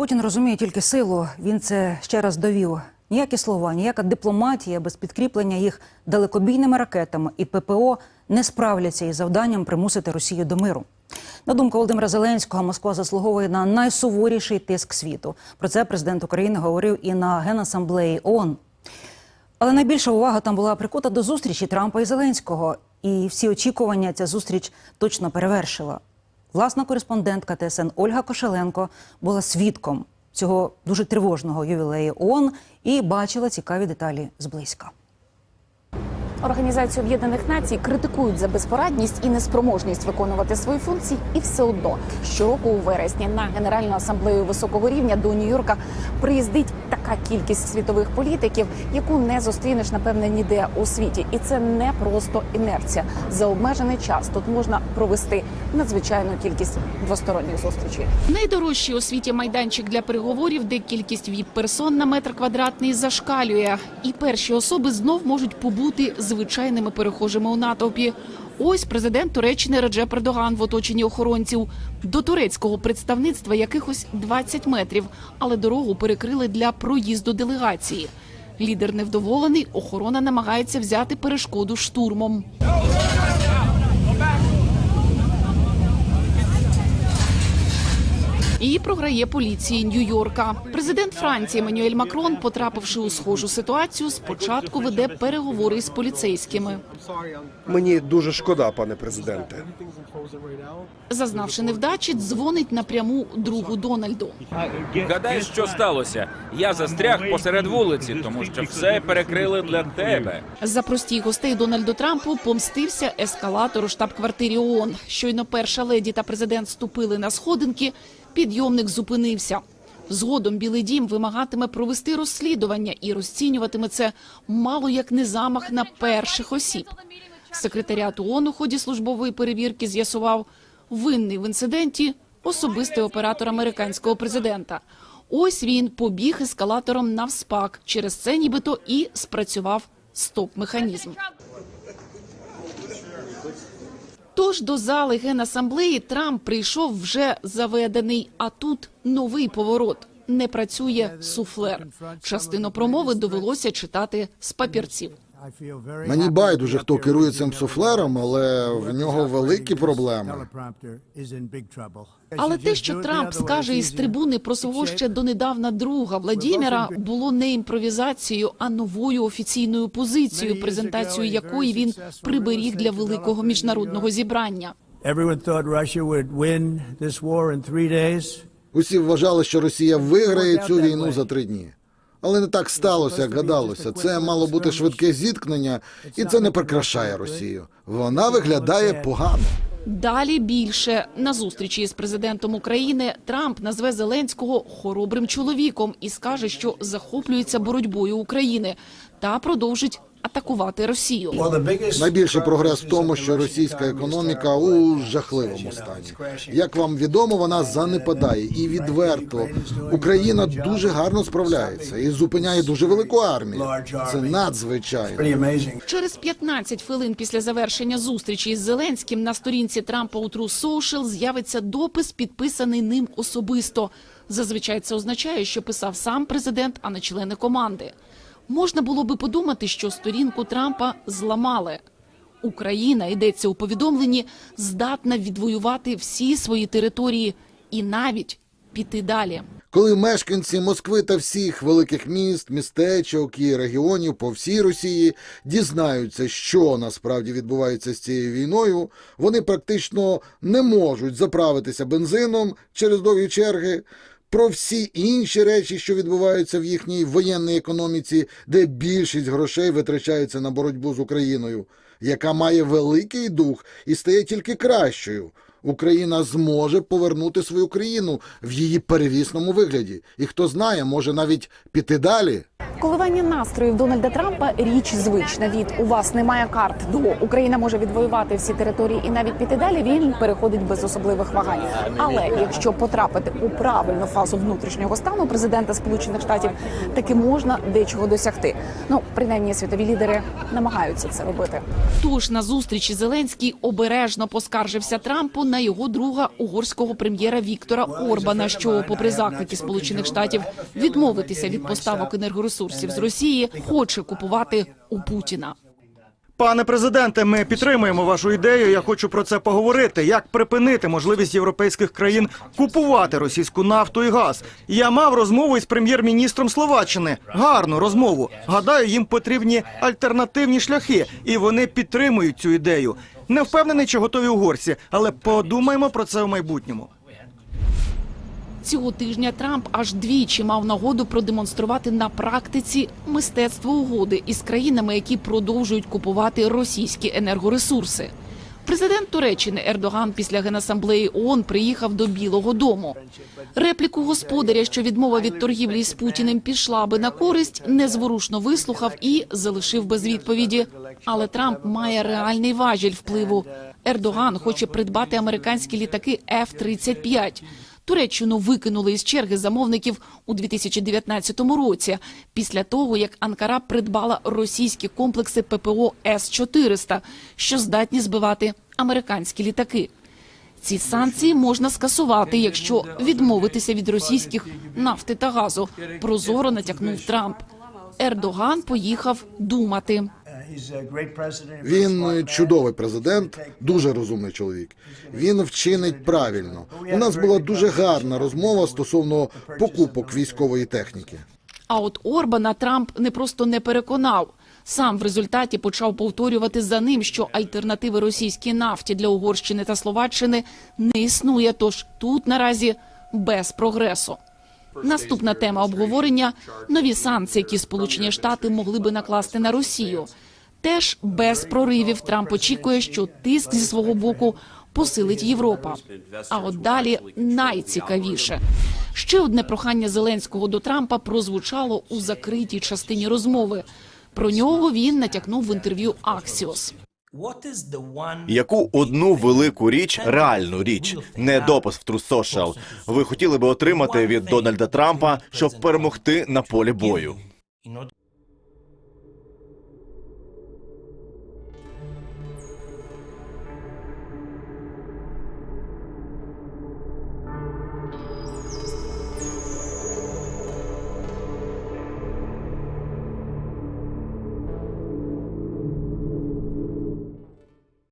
Путін розуміє тільки силу. Він це ще раз довів. Ніякі слова, ніяка дипломатія без підкріплення їх далекобійними ракетами і ППО не справляться із завданням примусити Росію до миру. На думку Володимира Зеленського, Москва заслуговує на найсуворіший тиск світу. Про це президент України говорив і на генасамблеї ООН. Але найбільша увага там була прикута до зустрічі Трампа і Зеленського. І всі очікування ця зустріч точно перевершила. Власна кореспондентка ТСН Ольга Кошеленко була свідком цього дуже тривожного ювілею ООН і бачила цікаві деталі зблизька. Організацію Об'єднаних Націй критикують за безпорадність і неспроможність виконувати свої функції, і все одно щороку у вересні на Генеральну асамблею високого рівня до Нью-Йорка приїздить така кількість світових політиків, яку не зустрінеш напевне ніде у світі, і це не просто інерція. За обмежений час тут можна провести надзвичайну кількість двосторонніх зустрічей. Найдорожчий у світі майданчик для переговорів, де кількість віп-персон на метр квадратний зашкалює, і перші особи знов можуть побути звичайними перехожими у натовпі. Ось президент Туреччини Реджеп Ердоган в оточенні охоронців. До турецького представництва якихось 20 метрів, але дорогу перекрили для проїзду делегації. Лідер невдоволений, охорона намагається взяти перешкоду штурмом. Програє поліції Нью-Йорка. Президент Франції Еммануель Макрон, потрапивши у схожу ситуацію, спочатку веде переговори із поліцейськими. Мені дуже шкода, пане президенте. Зазнавши невдачі, дзвонить напряму другу Дональду. Гадаєш, що сталося? Я застряг посеред вулиці, тому що все перекрили для тебе. За простій гостей Дональду Трампу помстився ескалатор у штаб-квартирі ООН. Щойно перша леді та президент ступили на сходинки. Підйомник зупинився. Згодом Білий Дім вимагатиме провести розслідування і розцінюватиме це мало як не замах на перших осіб. Секретаріат ООН у ході службової перевірки з'ясував винний в інциденті особистий оператор американського президента. Ось він побіг ескалатором навспак. Через це нібито і спрацював стоп-механізм. Тож до зали генасамблеї Трамп прийшов вже заведений, а тут новий поворот. Не працює суфлер. Частину промови довелося читати з папірців. Мені байдуже, хто керує цим суфлером, але в нього великі проблеми. Але те, що Трамп скаже із трибуни про свого ще донедавна друга Владіміра, було не імпровізацією, а новою офіційною позицією, презентацію якої він приберіг для великого міжнародного зібрання. Усі вважали, що Росія виграє цю війну за три дні. Але не так сталося, як гадалося. Це мало бути швидке зіткнення, і це не прикрашає Росію. Вона виглядає погано. Далі більше на зустрічі з президентом України Трамп назве Зеленського хоробрим чоловіком і скаже, що захоплюється боротьбою України та продовжить атакувати Росію. Найбільший прогрес в тому, що російська економіка у жахливому стані. Як вам відомо, вона занепадає і відверто Україна дуже гарно справляється і зупиняє дуже велику армію. Це надзвичайно. Через 15 хвилин після завершення зустрічі із Зеленським на сторінці Трампа у True Social з'явиться допис, підписаний ним особисто. Зазвичай це означає, що писав сам президент, а не члени команди. Можна було би подумати, що сторінку Трампа зламали. Україна йдеться у повідомленні, здатна відвоювати всі свої території і навіть піти далі. Коли мешканці Москви та всіх великих міст, містечок і регіонів по всій Росії дізнаються, що насправді відбувається з цією війною, вони практично не можуть заправитися бензином через довгі черги. Про всі інші речі, що відбуваються в їхній воєнній економіці, де більшість грошей витрачається на боротьбу з Україною, яка має великий дух і стає тільки кращою. Україна зможе повернути свою країну в її перевісному вигляді. І хто знає, може навіть піти далі. Коливання настроїв Дональда Трампа річ звична. Від у вас немає карт до Україна може відвоювати всі території і навіть піти далі. Він переходить без особливих вагань. Але якщо потрапити у правильну фазу внутрішнього стану президента Сполучених Штатів, таки можна дечого досягти. Ну принаймні світові лідери намагаються це робити. Тож на зустрічі Зеленський обережно поскаржився Трампу на його друга угорського прем'єра Віктора Орбана, що, попри заклики Сполучених Штатів відмовитися від поставок енергоресурсів з Росії, хоче купувати у Путіна. Пане президенте, ми підтримуємо вашу ідею. Я хочу про це поговорити. Як припинити можливість європейських країн купувати російську нафту і газ? Я мав розмову із прем'єр-міністром Словаччини. Гарну розмову. Гадаю, їм потрібні альтернативні шляхи, і вони підтримують цю ідею. Не впевнений, чи готові угорці, але подумаємо про це в майбутньому. Цього тижня Трамп аж двічі мав нагоду продемонструвати на практиці мистецтво угоди із країнами, які продовжують купувати російські енергоресурси. Президент Туреччини Ердоган після генасамблеї ООН приїхав до Білого Дому. Репліку господаря, що відмова від торгівлі з Путіним пішла би на користь, незворушно вислухав і залишив без відповіді. Але Трамп має реальний важіль впливу. Ердоган хоче придбати американські літаки F-35. Туреччину викинули із черги замовників у 2019 році, після того як Анкара придбала російські комплекси ППО С-400, що здатні збивати американські літаки. Ці санкції можна скасувати, якщо відмовитися від російських нафти та газу. Прозоро натякнув Трамп. Ердоган поїхав думати. Він чудовий президент, дуже розумний чоловік. Він вчинить правильно. У нас була дуже гарна розмова стосовно покупок військової техніки. А от Орбана Трамп не просто не переконав. Сам в результаті почав повторювати за ним, що альтернативи російській нафті для Угорщини та Словаччини не існує. Тож тут наразі без прогресу. Наступна тема обговорення нові санкції, які Сполучені Штати могли би накласти на Росію. Теж без проривів Трамп очікує, що тиск зі свого боку посилить Європа. А от далі найцікавіше. Ще одне прохання Зеленського до Трампа прозвучало у закритій частині розмови. Про нього він натякнув в інтерв'ю Axios. Яку одну велику річ, реальну річ, не допис в True ви хотіли би отримати від Дональда Трампа, щоб перемогти на полі бою?